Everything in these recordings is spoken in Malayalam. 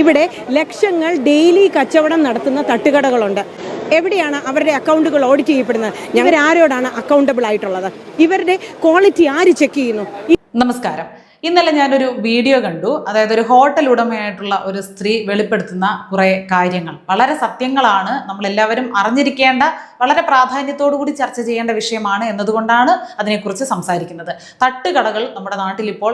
ഇവിടെ ലക്ഷങ്ങൾ ഡെയിലി കച്ചവടം നടത്തുന്ന തട്ടുകടകളുണ്ട്. എവിടെയാണ് അവരുടെ അക്കൗണ്ടുകൾ ഓഡിറ്റ് ചെയ്യപ്പെടുന്നത്? ഞങ്ങൾ ആരോടാണ് അക്കൗണ്ടബിൾ ആയിട്ടുള്ളത്? ഇവരുടെ ക്വാളിറ്റി ആര് ചെക്ക് ചെയ്യുന്നു? നമസ്കാരം. ഇന്നലെ ഞാനൊരു വീഡിയോ കണ്ടു. അതായത് ഒരു ഹോട്ടൽ ഉടമയായിട്ടുള്ള ഒരു സ്ത്രീ വെളിപ്പെടുത്തുന്ന കുറേ കാര്യങ്ങൾ. വളരെ സത്യങ്ങളാണ്. നമ്മളെല്ലാവരും അറിഞ്ഞിരിക്കേണ്ട വളരെ പ്രാധാന്യത്തോടു കൂടി ചർച്ച ചെയ്യേണ്ട വിഷയമാണ് എന്നതുകൊണ്ടാണ് അതിനെക്കുറിച്ച് സംസാരിക്കുന്നത്. തട്ടുകടകൾ നമ്മുടെ നാട്ടിൽ ഇപ്പോൾ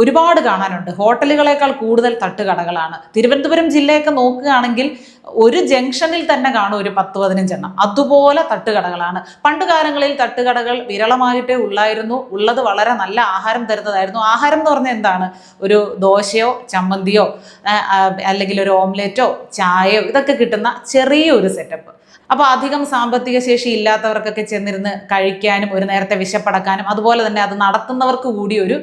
ഒരുപാട് കാണാനുണ്ട്. ഹോട്ടലുകളേക്കാൾ കൂടുതൽ തട്ടുകടകളാണ്. തിരുവനന്തപുരം ജില്ലയൊക്കെ നോക്കുകയാണെങ്കിൽ ഒരു ജംഗ്ഷനിൽ തന്നെ കാണും ഒരു പത്ത് പതിനഞ്ചെണ്ണം. അതുപോലെ തട്ടുകടകളാണ്. പണ്ട് കാലങ്ങളിൽ തട്ടുകടകൾ വിരളമായിട്ടേ ഉള്ളായിരുന്നു. ഉള്ളത് വളരെ നല്ല ആഹാരം തരുന്നതായിരുന്നു. ആഹാരം എന്ന് പറഞ്ഞാൽ എന്താണ്? ഒരു ദോശയോ ചമ്മന്തിയോ അല്ലെങ്കിൽ ഒരു ഓംലെറ്റോ ചായയോ ഇതൊക്കെ കിട്ടുന്ന ചെറിയൊരു സെറ്റപ്പ് അപ്പോൾ അധികം സാമ്പത്തിക ശേഷി ഇല്ലാത്തവർക്കൊക്കെ ചെന്നിരുന്ന് കഴിക്കാനും ഒരു നേരത്തെ വിശപ്പടക്കാനും അതുപോലെ തന്നെ അത് നടത്തുന്നവർക്ക് കൂടി ഒരു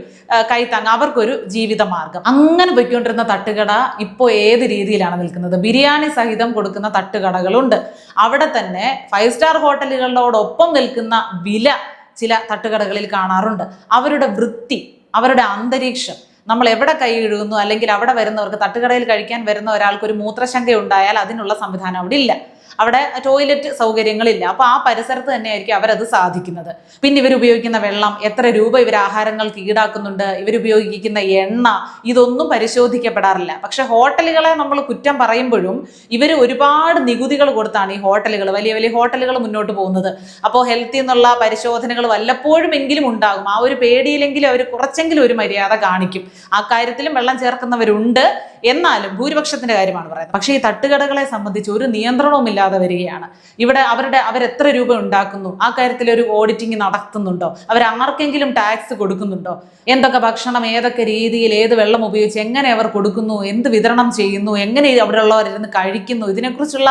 കൈത്താങ്ങ കൈത്താങ് അവർക്കൊരു ജീവിത മാർഗം അങ്ങനെ പൊയ്ക്കൊണ്ടിരുന്ന തട്ടുകട ഇപ്പോൾ ഏത് രീതിയിലാണ് നിൽക്കുന്നത്? ബിരിയാണി സഹിതം കൊടുക്കുന്ന തട്ടുകടകളുണ്ട്. അവിടെ തന്നെ ഫൈവ് സ്റ്റാർ ഹോട്ടലുകളോടൊപ്പം നിൽക്കുന്ന വില ചില തട്ടുകടകളിൽ കാണാറുണ്ട്. അവരുടെ വൃത്തി അവരുടെ അന്തരീക്ഷം നമ്മൾ എവിടെ കൈ കഴുകുന്നു അല്ലെങ്കിൽ അവിടെ വരുന്നവർക്ക് തട്ടുകടയിൽ കഴിക്കാൻ വരുന്ന ഒരാൾക്ക് ഒരു മൂത്രശങ്ക ഉണ്ടായാൽ അതിനുള്ള സംവിധാനം അവിടെ ഇല്ല. അവിടെ ടോയ്ലറ്റ് സൗകര്യങ്ങളില്ല. അപ്പോൾ ആ പരിസരത്ത് തന്നെയായിരിക്കും അവരത് സാധിക്കുന്നത്. പിന്നെ ഇവർ ഉപയോഗിക്കുന്ന വെള്ളം എത്ര രൂപ ഇവർ ആഹാരങ്ങൾക്ക് ഈടാക്കുന്നുണ്ട് ഇവരുപയോഗിക്കുന്ന എണ്ണ ഇതൊന്നും പരിശോധിക്കപ്പെടാറില്ല. പക്ഷെ ഹോട്ടലുകളെ നമ്മൾ കുറ്റം പറയുമ്പോഴും ഇവർ ഒരുപാട് നികുതികൾ കൊടുത്താണ് ഈ ഹോട്ടലുകൾ വലിയ വലിയ ഹോട്ടലുകൾ മുന്നോട്ട് പോകുന്നത്. അപ്പോൾ ഹെൽത്തിൽ നിന്നുള്ള പരിശോധനകൾ വല്ലപ്പോഴും എങ്കിലും ഉണ്ടാകും. ആ ഒരു പേടിയിലെങ്കിലും അവർ കുറച്ചെങ്കിലും ഒരു മര്യാദ കാണിക്കും. ആ കാര്യത്തിലും വെള്ളം ചേർക്കുന്നവരുണ്ട്. എന്നാലും ഭൂരിപക്ഷത്തിന്റെ കാര്യമാണ് പറയുന്നത്. പക്ഷേ ഈ തട്ടുകടകളെ സംബന്ധിച്ച് ഒരു നിയന്ത്രണവും ഇല്ലാതെ വരികയാണ്. ഇവിടെ അവരുടെ അവരെത്ര രൂപ ഉണ്ടാക്കുന്നു? ആ കാര്യത്തിൽ ഒരു ഓഡിറ്റിംഗ് നടത്തുന്നുണ്ടോ? അവർ ആർക്കെങ്കിലും ടാക്സ് കൊടുക്കുന്നുണ്ടോ? എന്തൊക്കെ ഭക്ഷണം ഏതൊക്കെ രീതിയിൽ ഏത് വെള്ളം ഉപയോഗിച്ച് എങ്ങനെ അവർ കൊടുക്കുന്നു? എന്ത് വിതരണം ചെയ്യുന്നു? എങ്ങനെ അവിടെയുള്ളവരിന്ന് കഴിക്കുന്നു? ഇതിനെക്കുറിച്ചുള്ള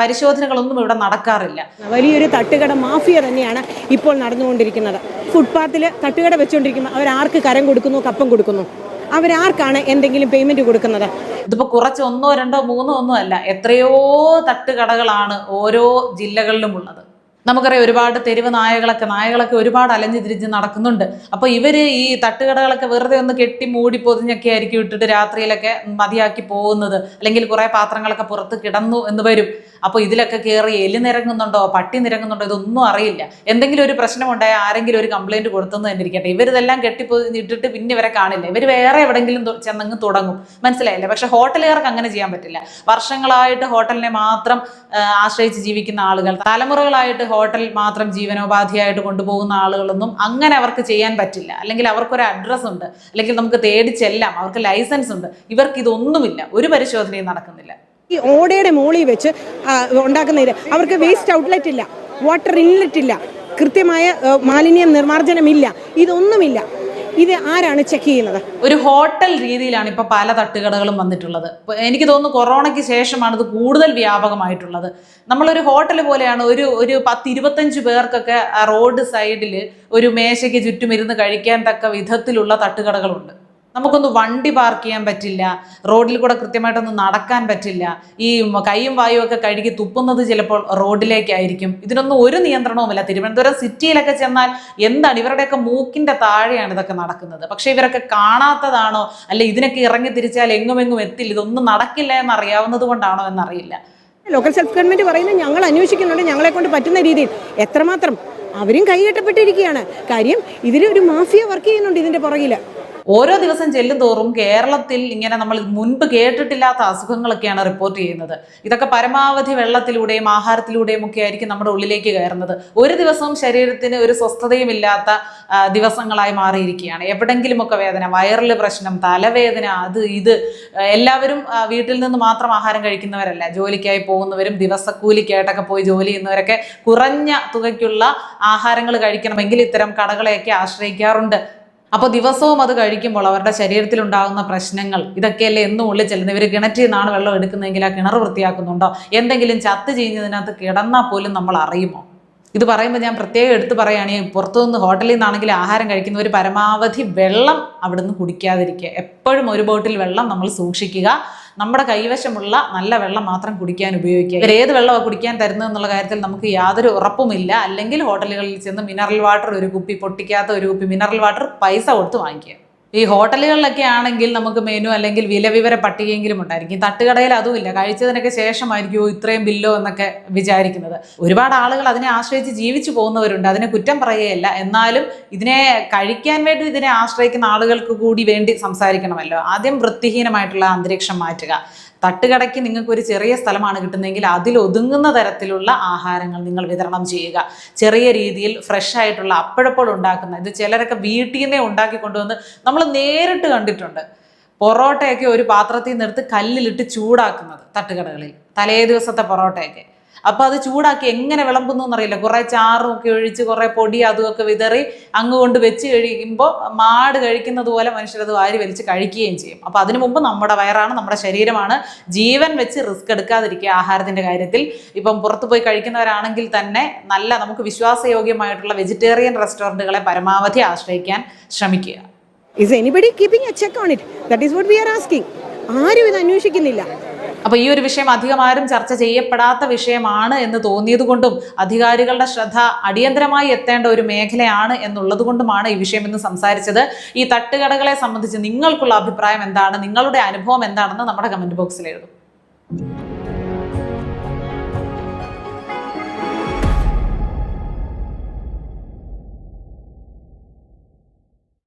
പരിശോധനകളൊന്നും ഇവിടെ നടക്കാറില്ല. വലിയൊരു തട്ടുകട മാഫിയ തന്നെയാണ് ഇപ്പോൾ നടന്നുകൊണ്ടിരിക്കുന്നത്. ഫുട്പാത്തിൽ തട്ടുകട വെച്ചുകൊണ്ടിരിക്കുമ്പോൾ ആർക്ക് കരം കൊടുക്കുന്നു കപ്പം കൊടുക്കുന്നു? അവരാർക്കാണ് എന്തെങ്കിലും പേയ്മെന്റ് കൊടുക്കുന്നത്? ഇതിപ്പോ കുറച്ച് ഒന്നോ രണ്ടോ മൂന്നോ ഒന്നും അല്ല. എത്രയോ തട്ടുകടകളാണ് ഓരോ ജില്ലകളിലും ഉള്ളത്. നമുക്കറിയാം ഒരുപാട് തെരുവ് നായകളൊക്കെ നായകളൊക്കെ ഒരുപാട് അലഞ്ഞു തിരിഞ്ഞ് നടക്കുന്നുണ്ട്. അപ്പോൾ ഇവർ ഈ തട്ടുകടകളൊക്കെ വെറുതെ ഒന്ന് കെട്ടി മൂടി പൊതിഞ്ഞൊക്കെ ആയിരിക്കും ഇട്ടിട്ട് രാത്രിയിലൊക്കെ മതിയാക്കി പോകുന്നത്. അല്ലെങ്കിൽ കുറേ പാത്രങ്ങളൊക്കെ പുറത്ത് കിടന്നു എന്ന് വരും. അപ്പോൾ ഇതിലൊക്കെ കയറി എലി നിരങ്ങുന്നുണ്ടോ പട്ടി നിരങ്ങുന്നുണ്ടോ ഇതൊന്നും അറിയില്ല. എന്തെങ്കിലും ഒരു പ്രശ്നം ഉണ്ടായാൽ ആരെങ്കിലും ഒരു കംപ്ലൈന്റ് കൊടുത്തെന്ന് തന്നെ ഇരിക്കട്ടെ ഇവരിതെല്ലാം കെട്ടിപ്പൊതിഞ്ഞിട്ടിട്ട് പിന്നെ ഇവരെ കാണില്ല. ഇവർ വേറെ എവിടെങ്കിലും ചെന്നങ്ങ് തുടങ്ങും. മനസ്സിലായില്ലേ? പക്ഷേ ഹോട്ടലുകാർക്ക് അങ്ങനെ ചെയ്യാൻ പറ്റില്ല. വർഷങ്ങളായിട്ട് ഹോട്ടലിനെ മാത്രം ആശ്രയിച്ച് ജീവിക്കുന്ന ആളുകൾ തലമുറകളായിട്ട് ഹോട്ടൽ മാത്രം ജീവനോപാധിയായിട്ട് കൊണ്ടുപോകുന്ന ആളുകളൊന്നും അങ്ങനെ അവർക്ക് ചെയ്യാൻ പറ്റില്ല. അല്ലെങ്കിൽ അവർക്കൊരു അഡ്രസ്സ് ഉണ്ട്. അല്ലെങ്കിൽ നമുക്ക് തേടി ചെല്ലാം. അവർക്ക് ലൈസൻസ് ഉണ്ട്. ഇവർക്ക് ഇതൊന്നുമില്ല. ഒരു പരിശോധനയും നടക്കുന്നില്ല. ഈ ഓടയുടെ മോളിൽ വെച്ച് ഉണ്ടാക്കുന്ന അവർക്ക് വേസ്റ്റ് ഔട്ട്ലെറ്റ് ഇല്ല. വാട്ടർ ഇൻലെറ്റ് ഇല്ല. കൃത്യമായ മാലിന്യ നിർമ്മാർജനമില്ല ഇതൊന്നുമില്ല. ഇത് ആരാണ് ചെക്ക് ചെയ്യുന്നത്? ഒരു ഹോട്ടൽ രീതിയിലാണ് ഇപ്പൊ പല തട്ടുകടകളും വന്നിട്ടുള്ളത്. എനിക്ക് തോന്നുന്നു കൊറോണയ്ക്ക് ശേഷമാണ് ഇത് കൂടുതൽ വ്യാപകമായിട്ടുള്ളത്. നമ്മളൊരു ഹോട്ടൽ പോലെയാണ് ഒരു ഒരു പത്ത് ഇരുപത്തഞ്ച് പേർക്കൊക്കെ ആ റോഡ് സൈഡിൽ ഒരു മേശയ്ക്ക് ചുറ്റുമിരുന്ന് കഴിക്കാൻ തക്ക വിധത്തിലുള്ള തട്ടുകടകളുണ്ട്. നമുക്കൊന്ന് വണ്ടി പാർക്ക് ചെയ്യാൻ പറ്റില്ല റോഡിൽ കൂടെ കൃത്യമായിട്ടൊന്നും നടക്കാൻ പറ്റില്ല ഈ കൈയും വായും ഒക്കെ കഴുകി തുപ്പുന്നത് ചിലപ്പോൾ റോഡിലേക്കായിരിക്കും. ഇതിനൊന്നും ഒരു നിയന്ത്രണവുമില്ല. തിരുവനന്തപുരം സിറ്റിയിലൊക്കെ ചെന്നാൽ എന്താണ് ഇവരുടെയൊക്കെ മൂക്കിന്റെ താഴെയാണ് ഇതൊക്കെ നടക്കുന്നത്. പക്ഷേ ഇവരൊക്കെ കാണാത്തതാണോ? അല്ലെ ഇതിനൊക്കെ ഇറങ്ങി തിരിച്ചാൽ എങ്ങും എങ്ങും എത്തില്ല ഇതൊന്നും നടക്കില്ല എന്നറിയാവുന്നത് കൊണ്ടാണോ എന്നറിയില്ല. ലോക്കൽ സെൽഫ് ഗവൺമെന്റ് പറയുന്നത് ഞങ്ങൾ അന്വേഷിക്കുന്നുണ്ട് ഞങ്ങളെ കൊണ്ട് പറ്റുന്ന രീതിയിൽ. എത്രമാത്രം? അവരും കൈകെട്ടപ്പെട്ടിരിക്കുകയാണ് കാര്യം ഇതിൽ ഒരു മാഫിയ വർക്ക് ചെയ്യുന്നുണ്ട് ഇതിന്റെ പുറകിൽ ഓരോ ദിവസം ചെല്ലും തോറും കേരളത്തിൽ ഇങ്ങനെ നമ്മൾ മുൻപ് കേട്ടിട്ടില്ലാത്ത അസുഖങ്ങളൊക്കെയാണ് റിപ്പോർട്ട് ചെയ്യുന്നത്. ഇതൊക്കെ പരമാവധി വെള്ളത്തിലൂടെയും ആഹാരത്തിലൂടെയും ഒക്കെ ആയിരിക്കും നമ്മുടെ ഉള്ളിലേക്ക് കയറുന്നത്. ഒരു ദിവസവും ശരീരത്തിന് ഒരു സ്വസ്ഥതയും ഇല്ലാത്ത ദിവസങ്ങളായി മാറിയിരിക്കുകയാണ്. എവിടെങ്കിലുമൊക്കെ വേദന വയറിൽ പ്രശ്നം തലവേദന അത് ഇത് എല്ലാവരും വീട്ടിൽ നിന്ന് മാത്രം ആഹാരം കഴിക്കുന്നവരല്ല. ജോലിക്കായി പോകുന്നവരും ദിവസക്കൂലിക്കായിട്ടൊക്കെ പോയി ജോലി ചെയ്യുന്നവരൊക്കെ കുറഞ്ഞ തുകയ്ക്കുള്ള ആഹാരങ്ങൾ കഴിക്കണമെങ്കിൽ ഇത്തരം കടകളെയൊക്കെ ആശ്രയിക്കാറുണ്ട്. അപ്പോൾ ദിവസവും അത് കഴിക്കുമ്പോൾ അവരുടെ ശരീരത്തിൽ ഉണ്ടാകുന്ന പ്രശ്നങ്ങൾ ഇതൊക്കെയല്ലേ എന്നും ഉള്ളിൽ ചെല്ലുന്നത്? ഇവർ കിണറ്റിൽ നിന്നാണ് വെള്ളം എടുക്കുന്നതെങ്കിൽ ആ കിണർ വൃത്തിയാക്കുന്നുണ്ടോ? എന്തെങ്കിലും ചത്ത് ചീഞ്ഞതിനകത്ത് കിടന്നാൽ പോലും നമ്മൾ അറിയുമോ? ഇത് പറയുമ്പോൾ ഞാൻ പ്രത്യേകം എടുത്തു പറയുകയാണ് ഈ പുറത്തുനിന്ന് ഹോട്ടലിൽ നിന്നാണെങ്കിൽ ആഹാരം കഴിക്കുന്നവർ പരമാവധി വെള്ളം അവിടുന്ന് കുടിക്കാതിരിക്കുക. എപ്പോഴും ഒരു ബോട്ടിൽ വെള്ളം നമ്മൾ സൂക്ഷിക്കുക. നമ്മുടെ കൈവശമുള്ള നല്ല വെള്ളം മാത്രം കുടിക്കാൻ ഉപയോഗിക്കുക. ഇവർ ഏത് വെള്ളമാണ് കുടിക്കാൻ തരുന്നത് എന്നുള്ള കാര്യത്തിൽ നമുക്ക് യാതൊരു ഉറപ്പുമില്ല. അല്ലെങ്കിൽ ഹോട്ടലുകളിൽ ചെന്ന് മിനറൽ വാട്ടർ ഒരു കുപ്പി പൊട്ടിക്കാത്ത ഒരു കുപ്പി മിനറൽ വാട്ടർ പൈസ കൊടുത്ത് വാങ്ങിക്കുക. ഈ ഹോട്ടലുകളിലൊക്കെ ആണെങ്കിൽ നമുക്ക് മെനു അല്ലെങ്കിൽ വില വിവര പട്ടികയെങ്കിലും ഉണ്ടായിരിക്കും. തട്ടുകടയിൽ അതുമില്ല. കഴിച്ചതിനൊക്കെ ശേഷമായിരിക്കും "ഓ, ഇത്രയും ബില്ലോ എന്നൊക്കെ വിചാരിക്കുന്നത്. ഒരുപാട് ആളുകൾ അതിനെ ആശ്രയിച്ച് ജീവിച്ചു പോകുന്നവരുണ്ട്. അതിനെ കുറ്റം പറയുകയല്ല. എന്നാലും ഇതിനെ കഴിക്കാൻ വേണ്ടി ഇതിനെ ആശ്രയിക്കുന്ന ആളുകൾക്ക് കൂടി വേണ്ടി സംസാരിക്കണമല്ലോ. ആദ്യം വൃത്തിഹീനമായിട്ടുള്ള അന്തരീക്ഷം മാറ്റുക. തട്ടുകടയ്ക്ക് നിങ്ങൾക്ക് ഒരു ചെറിയ സ്ഥലമാണ് കിട്ടുന്നതെങ്കിൽ അതിൽ ഒതുങ്ങുന്ന തരത്തിലുള്ള ആഹാരങ്ങൾ നിങ്ങൾ വിതരണം ചെയ്യുക. ചെറിയ രീതിയിൽ ഫ്രഷ് ആയിട്ടുള്ള അപ്പോഴപ്പോൾ ഉണ്ടാക്കുന്ന ഇത് ചിലരൊക്കെ വീട്ടിൽ നിന്നേ ഉണ്ടാക്കി കൊണ്ടുവന്ന് നമ്മൾ നേരിട്ട് കണ്ടിട്ടുണ്ട്. പൊറോട്ടയൊക്കെ ഒരു പാത്രത്തിൽ എടുത്ത് കല്ലിലിട്ട് ചൂടാക്കുന്നത് തട്ടുകടകളിൽ തലേ ദിവസത്തെ പൊറോട്ടയൊക്കെ. അപ്പോൾ അത് ചൂടാക്കി എങ്ങനെ വിളമ്പുന്നു എന്നറിയില്ല കുറെ ചാറും ഒക്കെ ഒഴിച്ച് കുറെ പൊടി അതുമൊക്കെ വിതറി അങ്ങ് കൊണ്ട് വെച്ച് കഴിക്കുമ്പോൾ മാട് കഴിക്കുന്നത് പോലെ മനുഷ്യരത് വാരി വലിച്ച് കഴിക്കുകയും ചെയ്യും. അപ്പൊ അതിനു മുമ്പ് നമ്മുടെ വയറാണ് നമ്മുടെ ശരീരമാണ്. ജീവൻ വെച്ച് റിസ്ക് എടുക്കാതിരിക്കുക ആഹാരത്തിന്റെ കാര്യത്തിൽ. ഇപ്പം പുറത്ത് പോയി കഴിക്കുന്നവരാണെങ്കിൽ തന്നെ നല്ല നമുക്ക് വിശ്വാസയോഗ്യമായിട്ടുള്ള വെജിറ്റേറിയൻ റെസ്റ്റോറന്റുകളെ പരമാവധി ആശ്രയിക്കാൻ ശ്രമിക്കുക. Is anybody keeping a check on it that is what we are asking ആരും ഇത് അന്വേഷിക്കുന്നില്ല. അപ്പോൾ ഈ ഒരു വിഷയം അധികം ആരും ചർച്ച ചെയ്യപ്പെടാത്ത വിഷയമാണ് എന്ന് തോന്നിയത് കൊണ്ടും അധികാരികളുടെ ശ്രദ്ധ അടിയന്തരമായി എത്തേണ്ട ഒരു മേഖലയാണ് എന്നുള്ളത് കൊണ്ടുമാണ് ഈ വിഷയം ഇന്ന് സംസാരിച്ചത്. ഈ തട്ടുകടകളെ സംബന്ധിച്ച് നിങ്ങൾക്കുള്ള അഭിപ്രായം എന്താണ്? നിങ്ങളുടെ അനുഭവം എന്താണെന്ന് നമ്മുടെ കമന്റ് ബോക്സിൽ എഴുതും.